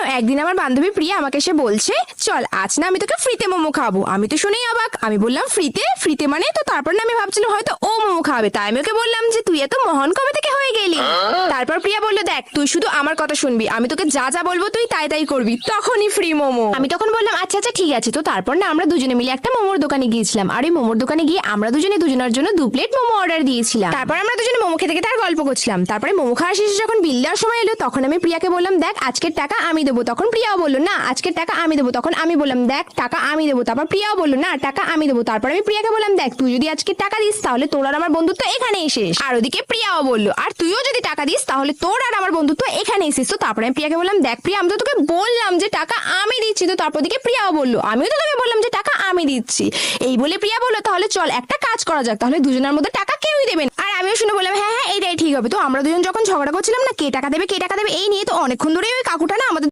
জানো একদিন আমার বান্ধবী প্রিয়া আমাকে এসে বলছে, চল, আজ না আমি তোকে ফ্রিতে মোমো খাব আমি তো শুনেই অবাক। আমি বললাম, ফ্রিতে? ফ্রিতে মানে? তো তারপর না আমি ভাবছিলাম, হয়তো ও মোমো খাবে তাই আমি ওকে বললাম যে, তুই এত মহান কবে থেকে হয়ে গেলি? তারপর প্রিয়া বলল, দেখ, তুই শুধু আমার কথা শুনবি। আমি তোকে যা যা বলব তুই তাই তাই করবি। তখনই ফ্রি মোমো। আমি তখন বললাম আচ্ছা আচ্ছা ঠিক আছে। তো তারপর না, আমরা দুজনে মিলে একটা মোমোর দোকানে গিয়েছিলাম। আর ওই মোমোর দোকানে গিয়ে আমরা দুজনে দুজনের জন্য দু প্লেট মোমো অর্ডার দিয়েছিলাম। তারপর আমরা দুজনে মোমো খেতে খেতে আর গল্প করছিলাম। তারপরে মোমো খাওয়া শেষে যখন বিল দেওয়ার সময় এলো, তখন আমি প্রিয়াকে বললাম, দেখ, আজকের টাকা আমি দেবো। তখন প্রিয়াও বলল, না, আজকের টাকা আমি দেবো। তখন আমি বললাম, দেখ, টাকা আমি দেবো। তারপর প্রিয়াও বলল, না, টাকা আমি দেবো। তারপর আমি প্রিয়াকে বললাম, দেখ, তুই যদি আজকে টাকা দিস, তাহলে তোর আর আমার বন্ধুত্ব এখানেই শেষ। আর ওদিকে প্রিয়াও বলল, আর তুইও যদি টাকা দিস তাহলে তোর আর আমার বন্ধুত্ব এখানে এসেছিস তো তারপরে আমি প্রিয়াকে বললাম, দেখ প্রিয়া, আমি তো তোকে বললাম যে টাকা আমি দিচ্ছি। তো তারপর দিকে প্রিয়াও বলল, আমিও তো তোকে বললাম যে টাকা আমি দিচ্ছি। এই বলে প্রিয়া বলল, তাহলে চল একটা কাজ করা যাক। তাহলে দুজনের মধ্যে টাকা কেউই দেবেন আর আমিও শুনে বললাম হ্যাঁ হ্যাঁ এটাই ঠিক হবে। তো আমরা দুজন যখন ঝগড়া করছিলাম, না, কে টাকা দেবে, কে টাকা দেবে? এই নিয়ে তো অনেকক্ষণ ধরেই ওই কাকুটা না আমাদের